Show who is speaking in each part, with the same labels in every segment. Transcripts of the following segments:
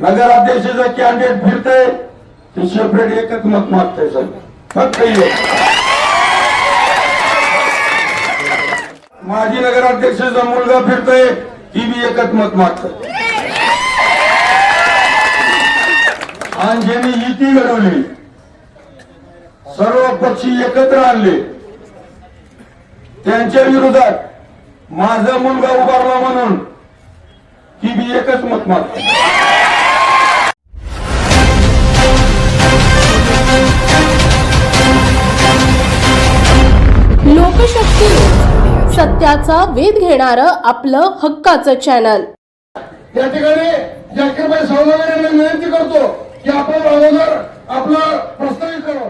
Speaker 1: नगराध्यक्षाचं candidate फिरतय ते separate एकच मत मागते सर. फक्त माजी नगराध्यक्षाचा मुलगा फिरतोय ती बी एकच मत मागत आणि ज्यांनी युती घडवली सर्व पक्षी एकत्र आणले त्यांच्या विरोधात माझा मुलगा उभारला म्हणून ती बी एकच मत मागत
Speaker 2: सत्याचा वेध घेणारं आपलं हक्काचं चॅनल
Speaker 1: या ठिकाणी जाकीरबाई सावंत यांना विनंती करतो की आपण अगोदर आपलं प्रस्तावित करू.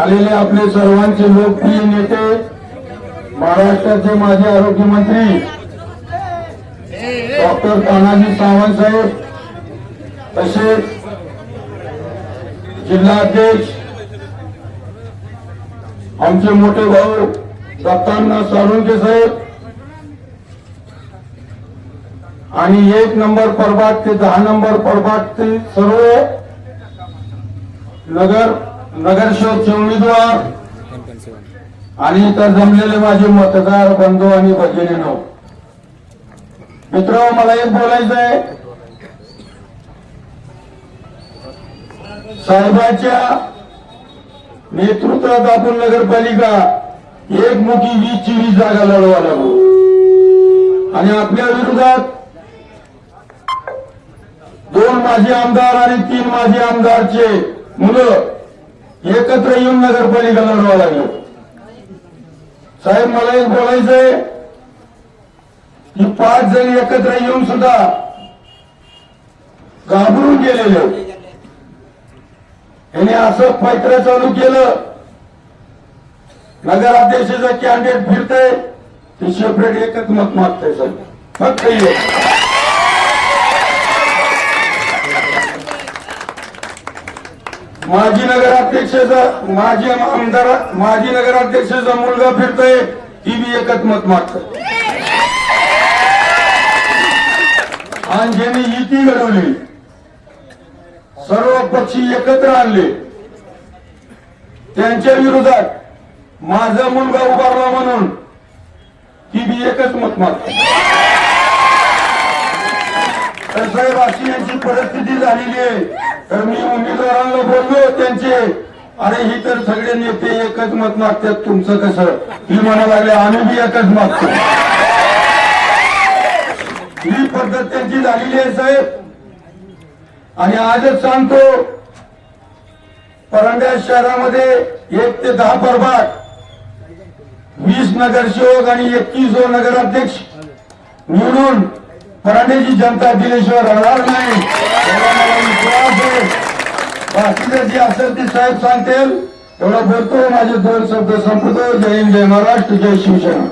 Speaker 1: आलेले आपले सर्वांचे लोकप्रिय नेते महाराष्ट्राचे माजी आरोग्य मंत्री डॉक्टर तानाजी सावंत साहेब तसेच जिल्हाध्यक्ष आमचे मोठे भाऊ दत्तांना साळुंके साहेब. आणि एक नंबर प्रभाग ते दहा नंबर प्रभाग ते सर्व नगर नगरसेवकचे उमेदवार. आणि इतर जमलेले माझे मतदार बंधू आणि भगिनीनो. मित्र मला एक बोलायचं आहे. साहेबांच्या नेतृत्वात आपण नगरपालिका एक मोठी वीसची वीस जागा लढवा लागू. आणि आपल्या विरोधात दोन माजी आमदार आणि तीन माजी आमदारचे मुलं एकत्र येऊन नगरपालिका लढवा लागले. साहेब मला एक बोलायचंय की पाच जण एकत्र येऊन सुद्धा घाबरून गेलेले याने असं फैत्र चालू केलं. नगराध्यक्षाचं कॅन्डिडेट फिरतय. ते सेपरेट एकच मत मागतंय सर फक्त माजी नगराध्यक्षाचा माजी आमदार माजी नगराध्यक्षाचा मुलगा फिरतोय. ती बी एकच मत मागत आणि ज्यांनी युती घडवली सर्व पक्षी एकत्र आणले. त्यांच्या विरोधात माझा मुलगा उभारला म्हणून ती बी एकच मत मागतो. तर साहेब अशी यांची परिस्थिती झालेली आहे. तर मी उमेदवारांना बोललो त्यांचे अरे ही तर सगळे नेते एकच मत मागतात तुमचं कसं? ही म्हणा लागले आम्ही बी एकच मागतो. ही पद्धत त्यांची झालेली आहे साहेब. आणि आजच सांगतो परंड्या शहरामध्ये एक ते दहा प्रभाग वीस नगरसेवक आणि एकतीस नगराध्यक्ष निवडून परांड्याची जनता दिल्याशिवाय राहणार नाही. विश्वास आहे. बाकीचं जे असेल ते साहेब सांगतील. एवढा बोलतो माझे दोन शब्द संपतो जय हिंद जय महाराष्ट्र जय शिवसेना.